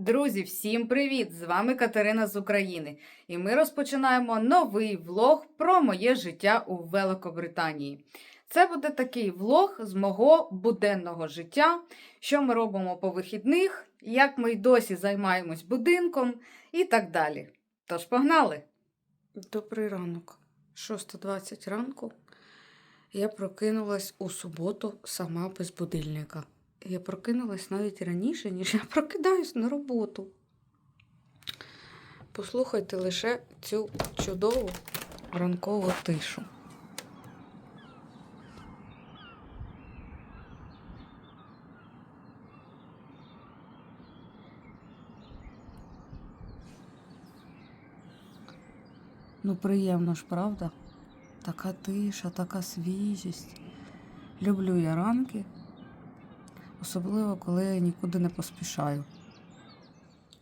Друзі, всім привіт! З вами Катерина з України, і ми розпочинаємо новий влог про моє життя у Великобританії. Це буде такий влог з мого буденного життя, що ми робимо по вихідних, як ми й досі займаємось будинком і так далі. Тож погнали! Добрий ранок, 6.20 ранку. Я прокинулась у суботу сама без будильника. Я прокинулась навіть раніше, ніж я прокидаюсь на роботу. Послухайте лише цю чудову ранкову тишу. Ну, приємно ж, правда? Така тиша, така свіжість. Люблю я ранки, особливо коли я нікуди не поспішаю.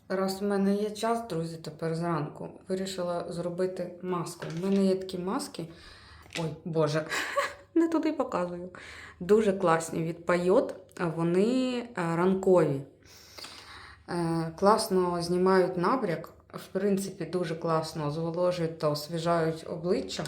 Раз в мене є час, друзі, тепер зранку вирішила зробити маску. У мене є такі маски. Ой, Боже, не туди показую. Дуже класні від Пайот, вони е, ранкові. Е, Класно знімають набряк. В принципі, дуже класно зволожують та освіжають обличчя.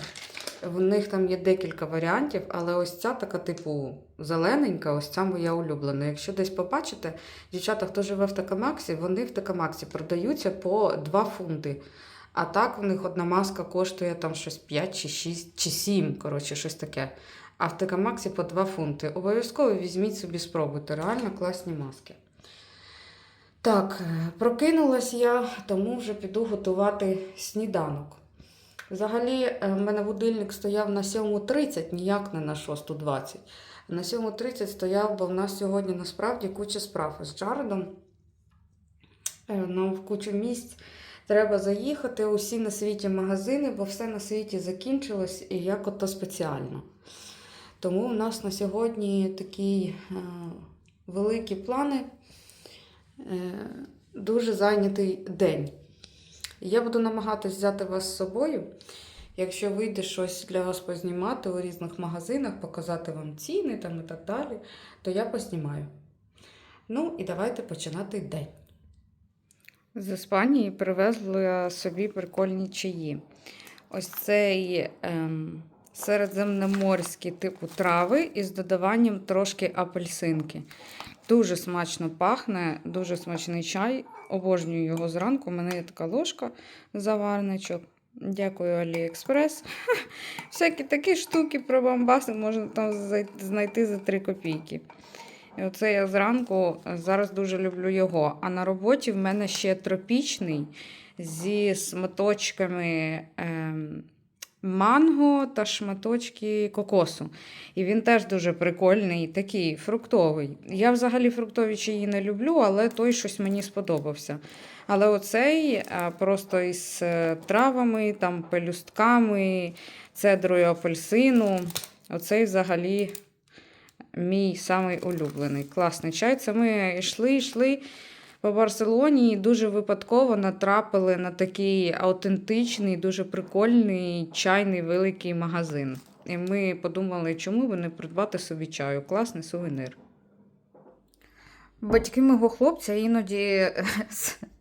В них там є декілька варіантів, але ось ця така, типу, зелененька, ось ця моя улюблена. Якщо десь побачите, дівчата, хто живе в Такамаксі, вони в Такамаксі продаються по 2 фунти. А так в них одна маска коштує там щось 5 чи 6 чи 7, коротше, щось таке. А в Такамаксі по 2 фунти. Обов'язково візьміть собі спробуйте. Реально класні маски. Так, е, прокинулась я, тому вже піду готувати сніданок. Взагалі, е, в мене будильник стояв на 7.30, ніяк не на 6.20. На 7.30 стояв, бо в нас сьогодні насправді куча справ з Джаредом. Е, Нам в кучу місць треба заїхати, усі на світі магазини, бо все на світі закінчилось і як ото спеціально. Тому у нас на сьогодні такі е, великі плани, е, дуже зайнятий день. Я буду намагатись взяти вас з собою. Якщо вийде щось для вас познімати у різних магазинах, показати вам ціни там і так далі, то я познімаю. Ну і давайте починати день. З Іспанії привезли собі прикольні чаї. Ось цей ем, середземноморський типу трави із додаванням трошки апельсинки. Дуже смачно пахне, дуже смачний чай. Обожнюю його зранку. У мене є така ложка заварничок. Дякую, Аліекспрес. Всякі такі штуки про бамбаси можна там знайти за 3 копійки. І оце я зранку зараз дуже люблю його. А на роботі в мене ще тропічний зі смоточками. ем, манго та шматочки кокосу. І він теж дуже прикольний, такий фруктовий. Я взагалі фруктові чаї не люблю, але той щось мені сподобався. Але оцей просто із е, травами, там, пелюстками, цедрою апельсину. Оцей взагалі мій самий улюблений. Класний чай. Це ми йшли, йшли по Барселоні і дуже випадково натрапили на такий аутентичний, дуже прикольний чайний великий магазин. І ми подумали, чому би не придбати собі чаю. Класний сувенир. Батьки мого хлопця іноді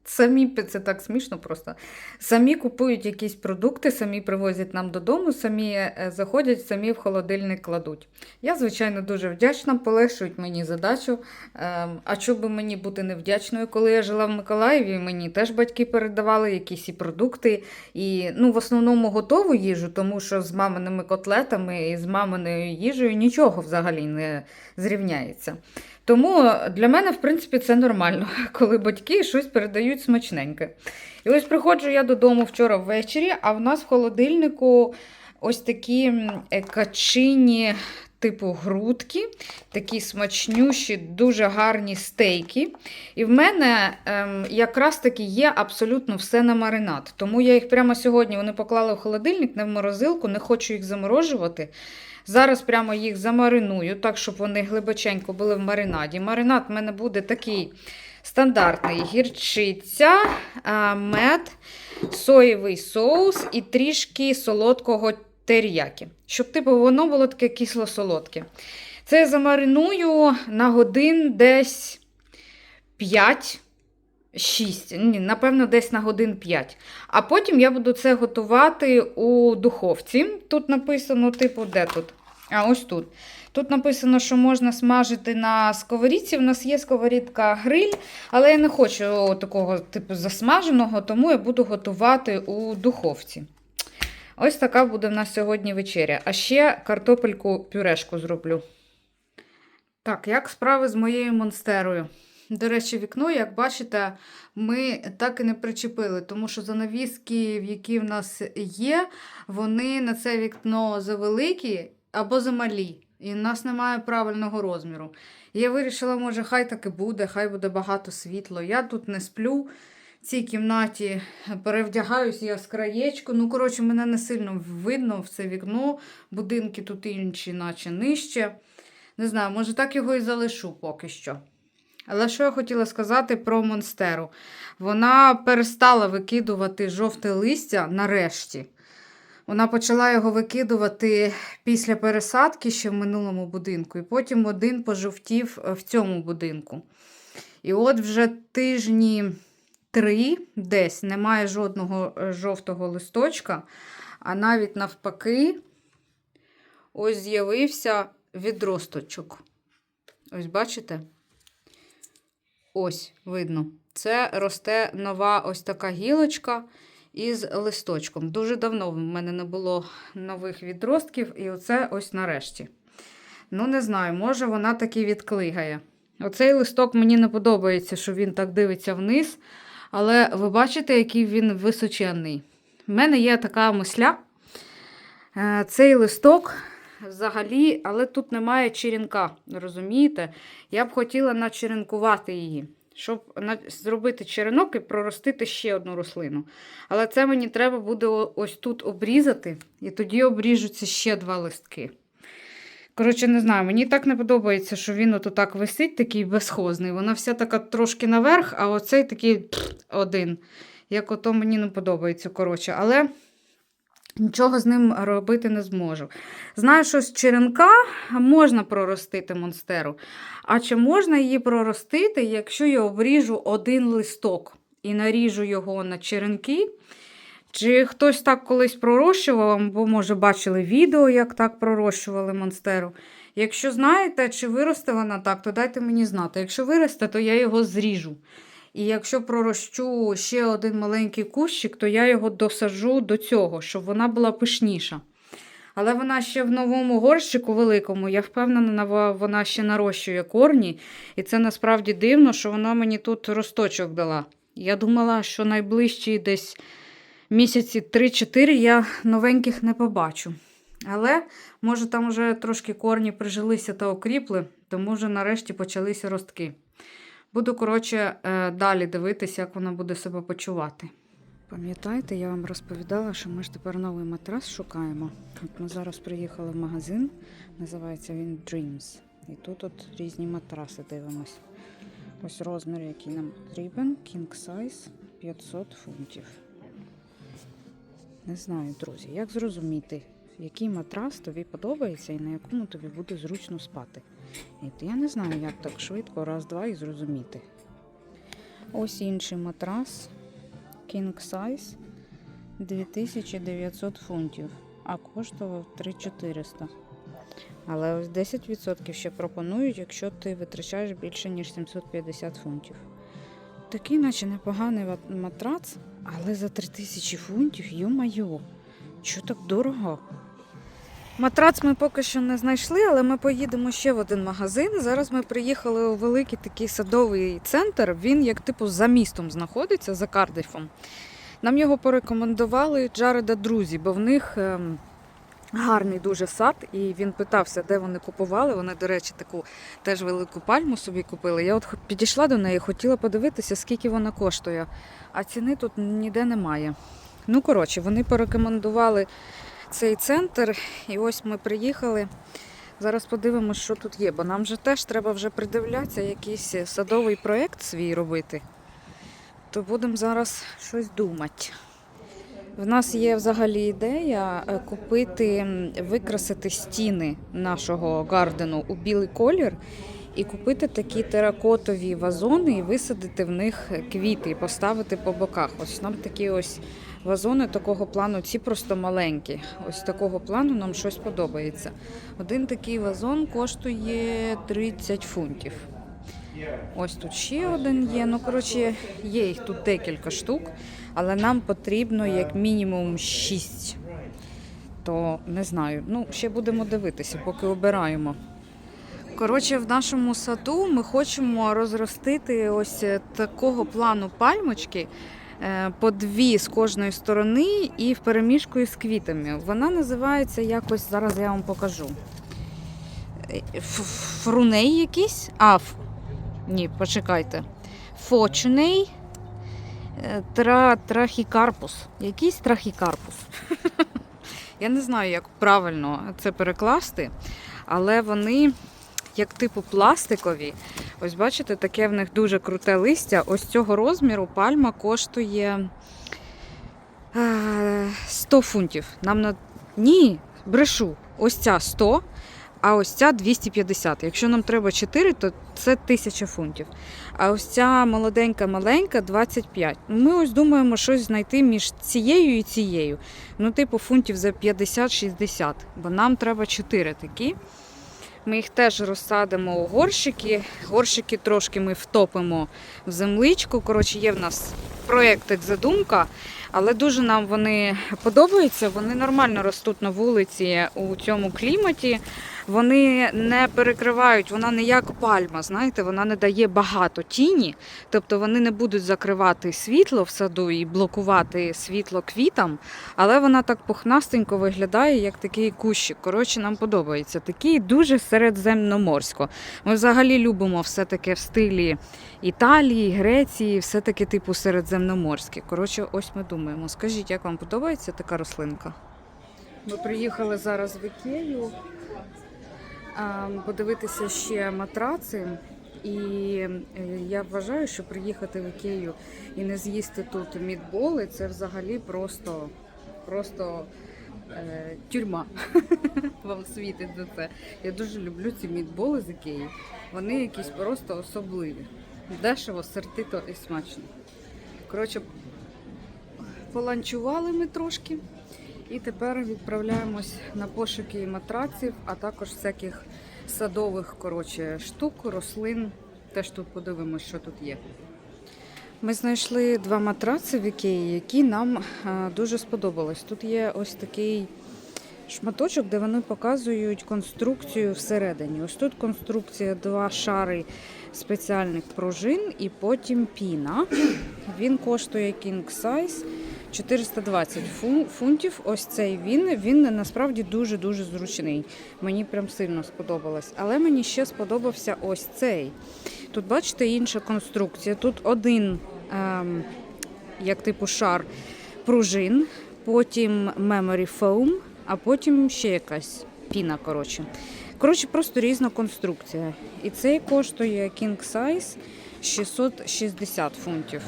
самі це так смішно просто. Самі купують якісь продукти, самі привозять нам додому, самі е, заходять, самі в холодильник кладуть. Я, звичайно, дуже вдячна, полегшують мені задачу. Ем, А би мені бути невдячною? Коли я жила в Миколаєві, мені теж батьки передавали якісь і продукти, і ну, в основному готову їжу, тому що з маминими котлетами і з маминою їжею нічого взагалі не зрівняється. Тому для мене, в принципі, це нормально, коли батьки щось передають смачненьке. І ось приходжу я додому вчора ввечері, а в нас в холодильнику ось такі е, качині, типу грудки, такі смачнющі, дуже гарні стейки. І в мене ем, якраз таки є абсолютно все на маринад. Тому я їх прямо сьогодні вони поклали в холодильник, не в морозилку, не хочу їх заморожувати. Зараз прямо їх замариную, так, щоб вони глибоченько були в маринаді. Маринад в мене буде такий стандартний: гірчиця, мед, соєвий соус і трішки солодкого теріякі. Щоб типу, воно було таке кисло-солодке. Це я замариную на годин десь 5. 6, ні, напевно, десь на годин 5. А потім я буду це готувати у духовці. Тут написано, типу, де тут? А ось тут. Тут написано, що можна смажити на сковорідці. У нас є сковорідка гриль, але я не хочу такого типу засмаженого, тому я буду готувати у духовці. Ось така буде в нас сьогодні вечеря. А ще картопельку пюрешку зроблю. Так, як справи з моєю монстерою? До речі, вікно, як бачите, ми так і не причепили, тому що занавіски, які в нас є, вони на це вікно завеликі або замалі. І в нас немає правильного розміру. Я вирішила, може, хай так і буде, хай буде багато світла. Я тут не сплю. Цій кімнаті перевдягаюсь я з краєчку. Ну, коротше, мене не сильно видно в це вікно. Будинки тут інші, наче нижче. Не знаю, може так його і залишу поки що. Але що я хотіла сказати про Монстеру? Вона перестала викидувати жовте листя нарешті. Вона почала його викидувати після пересадки ще в минулому будинку, і потім один пожовтів е, в цьому будинку. І от вже тижні три десь немає жодного е, жовтого листочка, а навіть навпаки, ось з'явився відросточок. Ось бачите? Ось, видно. Це росте нова ось така гілочка із листочком. Дуже давно в мене не було нових відростків, і оце ось нарешті. Ну, не знаю, може вона таки відклигає. Оцей листок мені не подобається, що він так дивиться вниз. Але ви бачите, який він височенний. У мене є така мисля. Е, Цей листок взагалі, але тут немає черенка. Розумієте? Я б хотіла начеренкувати її, щоб зробити черенок і проростити ще одну рослину. Але це мені треба буде ось тут обрізати, і тоді обріжуться ще два листки. Коротше, не знаю, мені так не подобається, що він ото так висить, такий безхозний. Вона вся така трошки наверх, а оцей такий один. Як ото мені не подобається, коротше. Але нічого з ним робити не зможу. Знаю, що з черенка можна проростити монстеру. А чи можна її проростити, якщо я обріжу один листок і наріжу його на черенки? Чи хтось так колись пророщував, або, може, бачили відео, як так пророщували монстеру. Якщо знаєте, чи виросте вона так, то дайте мені знати. Якщо виросте, то я його зріжу. І якщо пророщу ще один маленький кущик, то я його досаджу до цього, щоб вона була пишніша. Але вона ще в новому горщику великому, я впевнена, вона- ще нарощує корні. І це насправді дивно, що вона мені тут росточок дала. Я думала, що найближчі десь місяці 3-4 я новеньких не побачу. Але, може, там вже трошки корні прижилися та окріпли, тому вже нарешті почалися ростки. Буду, коротше, е, далі дивитися, як вона буде себе почувати. Пам'ятаєте, я вам розповідала, що ми ж тепер новий матрас шукаємо. От ми зараз приїхали в магазин, називається він Dreams. І тут от різні матраси дивимось. Ось розмір, який нам потрібен. King size 500 фунтів. Не знаю, друзі, як зрозуміти, який матрас тобі подобається і на якому тобі буде зручно спати. І я не знаю, як так швидко раз-два і зрозуміти. Ось інший матрас King Size 2900 фунтів, а коштував 3400. Але ось 10% ще пропонують, якщо ти витрачаєш більше, ніж 750 фунтів. Такий, наче непоганий матрац, але за 3000 фунтів, йо-майо, що так дорого? Матрац ми поки що не знайшли, але ми поїдемо ще в один магазин. Зараз ми приїхали у великий такий садовий центр. Він як типу за містом знаходиться, за Кардифом. Нам його порекомендували Джареда друзі, бо в них ем, гарний дуже сад, і він питався, де вони купували. Вони, до речі, таку теж велику пальму собі купили. Я от підійшла до неї, хотіла подивитися, скільки вона коштує. А ціни тут ніде немає. Ну, коротше, вони порекомендували цей центр, і ось ми приїхали. Зараз подивимося, що тут є, бо нам же теж треба вже придивлятися, якийсь садовий проєкт свій робити. То будемо зараз щось думати. В нас є взагалі ідея е, купити, викрасити стіни нашого гардену у білий колір і купити такі теракотові вазони і висадити в них квіти і поставити по боках. Ось нам такі ось вазони такого плану, ці просто маленькі. Ось такого плану нам щось подобається. Один такий вазон коштує 30 фунтів. Ось тут ще один є. Ну, коротше, є їх тут декілька штук, але нам потрібно як мінімум 6. То не знаю. Ну, ще будемо дивитися, поки обираємо. Коротше, в нашому саду ми хочемо розростити ось такого плану пальмочки е, по дві з кожної сторони і в переміжку із квітами. Вона називається якось, зараз я вам покажу. Е, Фруней якийсь? А, ні, почекайте. Фочуней е, тра, трахікарпус. Якийсь трахікарпус. Я не знаю, як правильно це перекласти, але вони як типу пластикові. Ось бачите, таке в них дуже круте листя. Ось цього розміру пальма коштує е, 100 фунтів. Нам на ні, брешу. Ось ця 100, а ось ця 250. Якщо нам треба 4, то це 1000 фунтів. А ось ця молоденька маленька 25. Ми ось думаємо щось знайти між цією і цією. Ну, типу, фунтів за 50-60, бо нам треба 4 такі. Ми їх теж розсадимо у горщики. Горщики трошки ми втопимо в земличку. Коротше, є в нас проєкт задумка, але дуже нам вони подобаються. Вони нормально ростуть на вулиці у цьому кліматі. Вони не перекривають, вона не як пальма, знаєте, вона не дає багато тіні, тобто вони не будуть закривати світло в саду і блокувати світло квітам, але вона так пухнастенько виглядає, як такий кущик. Коротше, нам подобається. Такий дуже середземноморсько. Ми взагалі любимо все таке в стилі Італії, Греції, все таке типу середземноморське. Коротше, ось ми думаємо. Скажіть, як вам подобається така рослинка? Ми приїхали зараз в Ікею подивитися ще матраци. І е, я вважаю, що приїхати в Ікею і не з'їсти тут мідболи це взагалі просто, просто е, тюрма. Вам світить за це. Я дуже люблю ці мідболи з Ікеї. Вони якісь просто особливі. Дешево, сердито і смачно. Коротше, поланчували ми трошки. І тепер відправляємось на пошуки матраців, а також всяких садових коротше, штук, рослин. Теж тут подивимось, що тут є. Ми знайшли два матраци в Ікеї, які нам е, дуже сподобались. Тут є ось такий шматочок, де вони показують конструкцію всередині. Ось тут конструкція, два шари спеціальних пружин і потім піна. Він коштує king size 420 фун- фунтів. Ось цей він. Він насправді дуже-дуже зручний. Мені прям сильно сподобалось. Але мені ще сподобався ось цей. Тут, бачите, інша конструкція. Тут один, ем, як типу шар пружин, потім memory foam, а потім ще якась піна. Коротше, коротше просто різна конструкція. І цей коштує king size 660 фунтів.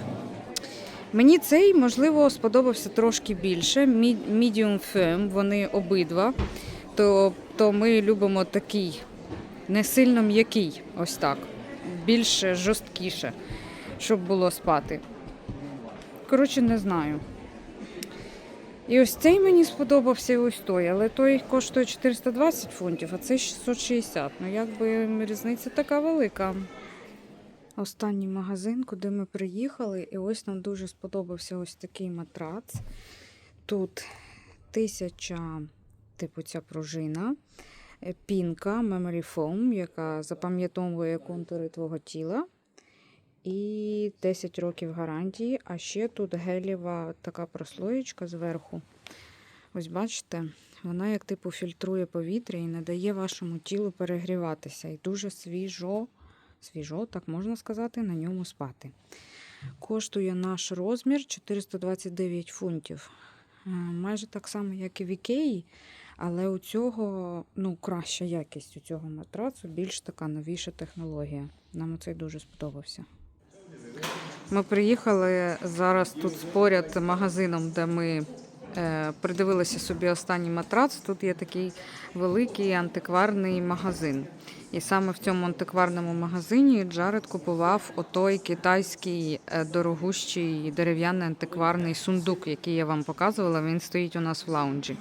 Мені цей, можливо, сподобався трошки більше. Medium firm, вони обидва. То, то ми любимо такий не сильно м'який, ось так. Більше жорсткіше, щоб було спати. Коротше, не знаю. І ось цей мені сподобався, і ось той, але той коштує 420 фунтів, а цей 660. Ну, якби різниця така велика. Останній магазин, куди ми приїхали, і ось нам дуже сподобався ось такий матрац. Тут тисяча, типу, ця пружина, е, пінка Memory Foam, яка запам'ятовує контури твого тіла. І 10 років гарантії. А ще тут гелєва така прослоєчка зверху. Ось бачите, вона як типу фільтрує повітря і не дає вашому тілу перегріватися. І дуже свіжо, свіжо, так можна сказати, на ньому спати. Коштує наш розмір 429 фунтів. Е, Майже так само, як і в Ікеї, але у цього ну, краща якість у цього матрацу, більш така новіша технологія. Нам оцей дуже сподобався. Ми приїхали зараз тут поряд магазином, де ми придивилася собі останній матрац. Тут є такий великий антикварний магазин. І саме в цьому антикварному магазині Джаред купував отой китайський е, дорогущий дерев'яний антикварний сундук, який я вам показувала. Він стоїть у нас в лаунджі.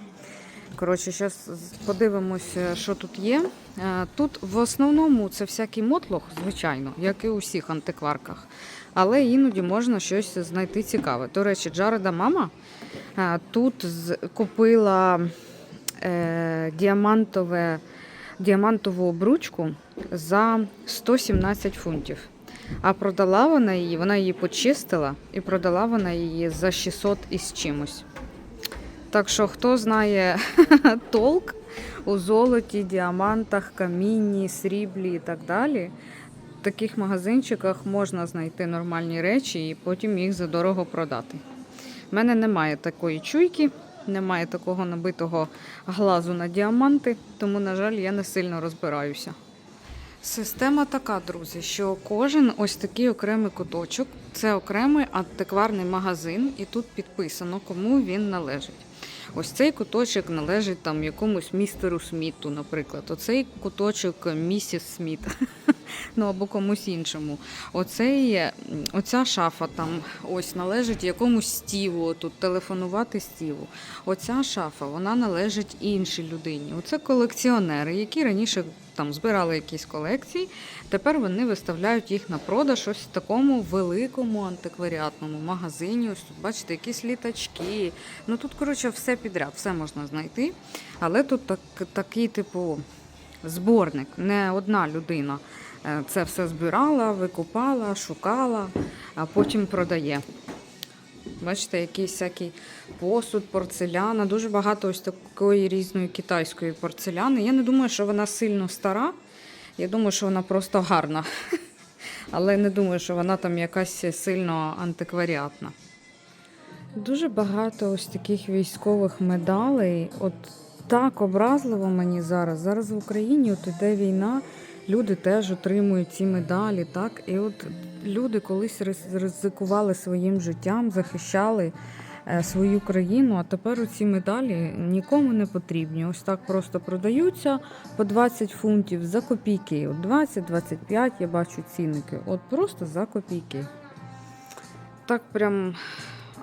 Коротше, зараз подивимося, що тут є. Е, Тут в основному це всякий мотлох, звичайно, як і у всіх антикварках. Але іноді можна щось знайти цікаве. До речі, Джареда мама е, тут купила е, діамантове, діамантову обручку за 117 фунтів. А продала вона її, вона її почистила і продала вона її за 600 із чимось. Так що, хто знає толк у золоті, діамантах, камінні, сріблі і так далі, в таких магазинчиках можна знайти нормальні речі і потім їх задорого продати. У мене немає такої чуйки, немає такого набитого глазу на діаманти, тому, на жаль, я не сильно розбираюся. Система така, друзі, що кожен ось такий окремий куточок це окремий антикварний магазин, і тут підписано, кому він належить. Ось цей куточок належить там якомусь містеру Сміту, наприклад. Оцей куточок місіс Сміт, ну або комусь іншому. Оцей, оця шафа там ось належить якомусь стіву, тут телефонувати стіву. Оця шафа вона належить іншій людині. Оце колекціонери, які раніше там збирали якісь колекції. Тепер вони виставляють їх на продаж ось в такому великому антикваріатному магазині. Ось тут бачите, якісь літачки. Ну тут, коротше, все підряд, все можна знайти. Але тут так, такий, типу, зборник, не одна людина. Е, Це все збирала, викупала, шукала, а потім продає. Бачите, якийсь всякий посуд, порцеляна. Дуже багато ось такої різної китайської порцеляни. Я не думаю, що вона сильно стара. Я думаю, що вона просто гарна. Але не думаю, що вона там якась сильно антикваріатна. Дуже багато ось таких військових медалей. От так образливо мені зараз. Зараз в Україні от іде війна, люди теж отримують ці медалі. Так? І от люди колись ризикували своїм життям, захищали е, свою країну, а тепер ці медалі нікому не потрібні. Ось так просто продаються по 20 фунтів за копійки. От 20-25 я бачу цінники. От просто за копійки. Так прям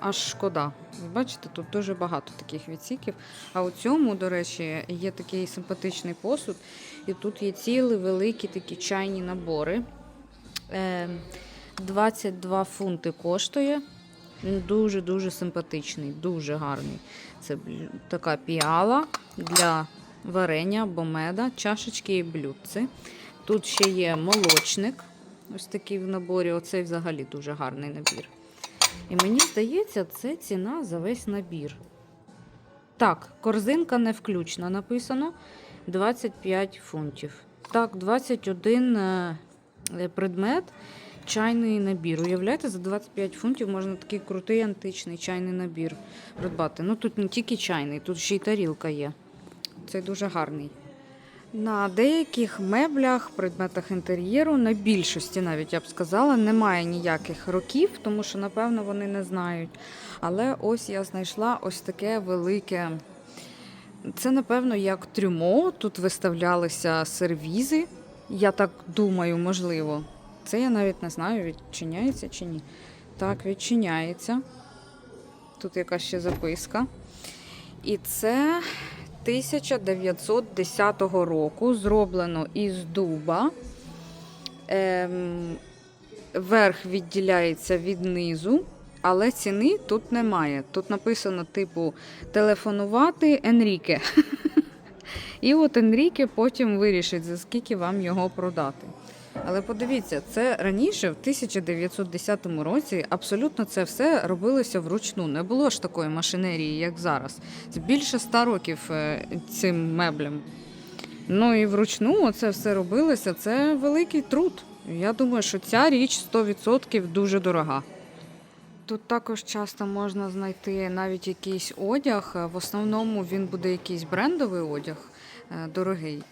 аж шкода. Бачите, тут дуже багато таких відсіків. А у цьому, до речі, є такий симпатичний посуд, і тут є цілі великі такі чайні набори. Е, 22 фунти коштує. Він дуже-дуже симпатичний, дуже гарний. Це така піала для варення або меда, чашечки і блюдці. Тут ще є молочник, ось такий в наборі. Оцей взагалі дуже гарний набір. І мені здається, це ціна за весь набір. Так, корзинка не включна, написано 25 фунтів. Так, 21 е, е, предмет, чайний набір. Уявляєте, за 25 фунтів можна такий крутий античний чайний набір придбати. Ну тут не тільки чайний, тут ще й тарілка є. Це дуже гарний. На деяких меблях, предметах інтер'єру, на більшості навіть я б сказала, немає ніяких років, тому що, напевно, вони не знають. Але ось я знайшла ось таке велике. Це, напевно, як трюмо. Тут виставлялися сервізи. Я так думаю, можливо. Це я навіть не знаю, відчиняється чи ні. Так, відчиняється. Тут якась ще записка. І це 1910 року зроблено із дуба. Ем, верх відділяється від низу, але ціни тут немає. Тут написано, типу, телефонувати Енріке. І от Енріке потім вирішить, за скільки вам його продати. Але подивіться, це раніше, в 1910 році, абсолютно це все робилося вручну. Не було ж такої машинерії, як зараз. Це більше ста років е, цим меблям. Ну і вручну це все робилося. Це великий труд. Я думаю, що ця річ 100% дуже дорога. Тут також часто можна знайти навіть якийсь одяг. В основному він буде якийсь брендовий одяг, е, дорогий.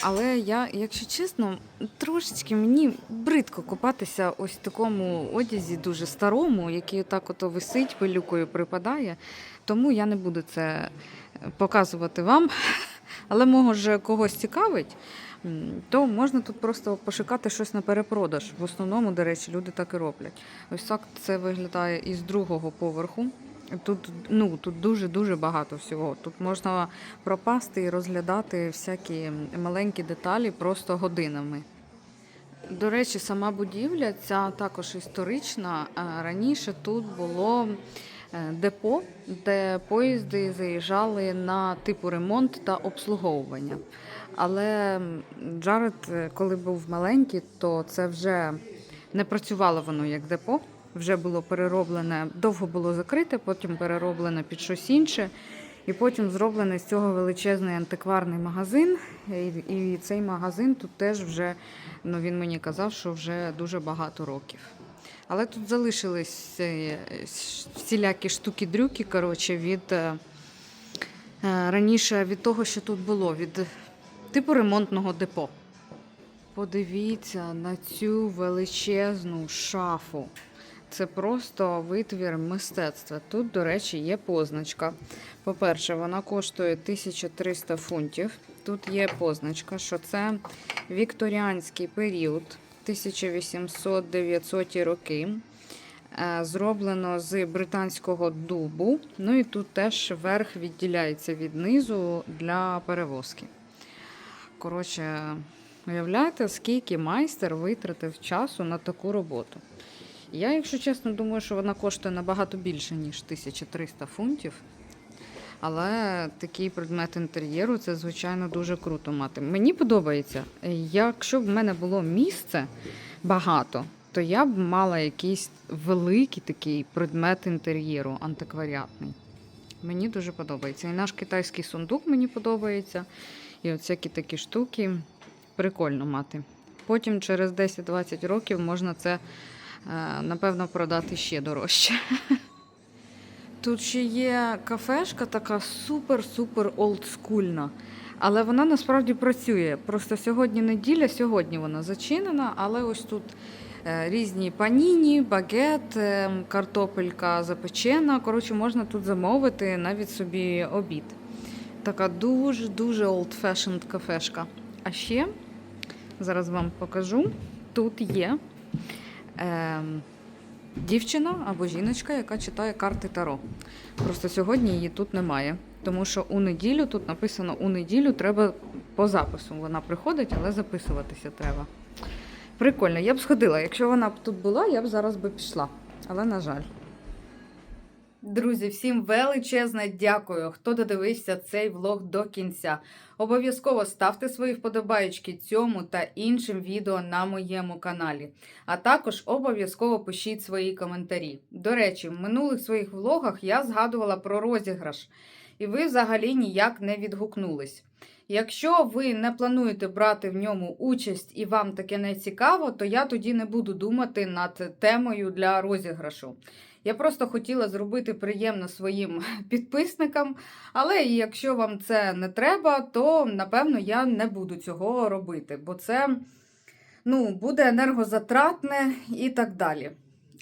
Але я, якщо чесно, трошечки мені бридко купатися ось в такому одязі дуже старому, який так ото висить, пилюкою припадає. Тому я не буду це е, показувати вам. Але може когось цікавить, то можна тут просто пошукати щось на перепродаж. В основному, до речі, люди так і роблять. Ось так це виглядає із другого поверху. Тут ну тут дуже дуже багато всього. Тут можна пропасти і розглядати всякі маленькі деталі просто годинами. До речі, сама будівля ця також історична. Раніше тут було е, депо, де поїзди заїжджали на типу ремонт та обслуговування. Але Джаред, е, коли був маленький, то це вже не працювало воно як депо. Вже було перероблене, довго було закрите, потім перероблене під щось інше. І потім зроблений з цього величезний антикварний магазин. І, і цей магазин тут теж вже, ну він мені казав, що вже дуже багато років. Але тут залишились е, всілякі штуки-дрюки, коротше, від е, раніше від того, що тут було, від типу ремонтного депо. Подивіться на цю величезну шафу. Це просто витвір мистецтва. Тут, до речі, є позначка. По-перше, вона коштує 1300 фунтів. Тут є позначка, що це вікторіанський період 1800-900 роки. Е, Зроблено з британського дубу. Ну і тут теж верх відділяється від низу для перевозки. Коротше, уявляєте, скільки майстер витратив часу на таку роботу. Я, якщо чесно, думаю, що вона коштує набагато більше, ніж 1300 фунтів. Але такий предмет інтер'єру це, звичайно, дуже круто мати. Мені подобається. Якщо б в мене було місце багато, то я б мала якийсь великий такий предмет інтер'єру, антикваріатний. Мені дуже подобається. І наш китайський сундук мені подобається. І всякі такі штуки прикольно мати. Потім через 10-20 років можна це, е, напевно, продати ще дорожче. Тут ще є кафешка така супер-супер олдскульна. Але вона насправді працює. Просто сьогодні неділя, сьогодні вона зачинена, але ось тут е, різні паніні, багет, е, картопелька запечена. Коротше, можна тут замовити навіть собі обід. Така дуже-дуже old-fashioned кафешка. А ще зараз вам покажу. Тут є е, дівчина або жіночка, яка читає карти Таро. Просто сьогодні її тут немає. Тому що у неділю тут написано у неділю треба по запису. Вона приходить, але записуватися треба. Прикольно, я б сходила. Якщо вона б тут була, я б зараз би пішла. Але на жаль. Друзі, всім величезне дякую, хто додивився цей влог до кінця. Обов'язково ставте свої вподобаєчки цьому та іншим відео на моєму каналі. А також обов'язково пишіть свої коментарі. До речі, в минулих своїх влогах я згадувала про розіграш, і ви взагалі ніяк не відгукнулись. Якщо ви не плануєте брати в ньому участь і вам таке не цікаво, то я тоді не буду думати над темою для розіграшу. Я просто хотіла зробити приємно своїм підписникам, але якщо вам це не треба, то напевно я не буду цього робити, бо це ну, буде енергозатратне і так далі.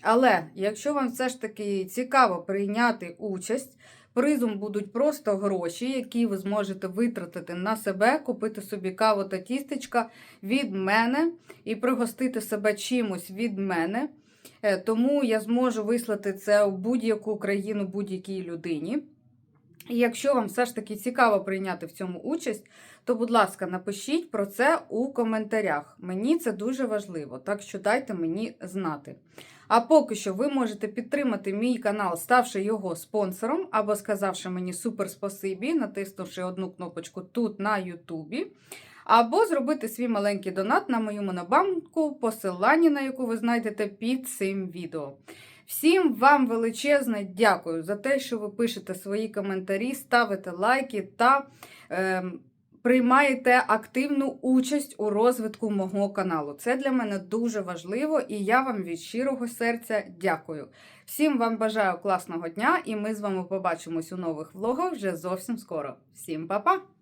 Але якщо вам все ж таки цікаво прийняти участь, призом будуть просто гроші, які ви зможете витратити на себе, купити собі каву та тістечка від мене і пригостити себе чимось від мене. Е, Тому я зможу вислати це у будь-яку країну будь-якій людині. І якщо вам все ж таки цікаво прийняти в цьому участь, то, будь ласка, напишіть про це у коментарях. Мені це дуже важливо, так що дайте мені знати. А поки що ви можете підтримати мій канал, ставши його спонсором, або сказавши мені супер спасибі, натиснувши одну кнопочку тут на Ютубі. Або зробити свій маленький донат на мою монобанку, посилання на яку ви знайдете під цим відео. Всім вам величезне дякую за те, що ви пишете свої коментарі, ставите лайки та е, приймаєте активну участь у розвитку мого каналу. Це для мене дуже важливо і я вам від щирого серця дякую. Всім вам бажаю класного дня, і ми з вами побачимось у нових влогах вже зовсім скоро. Всім па-па!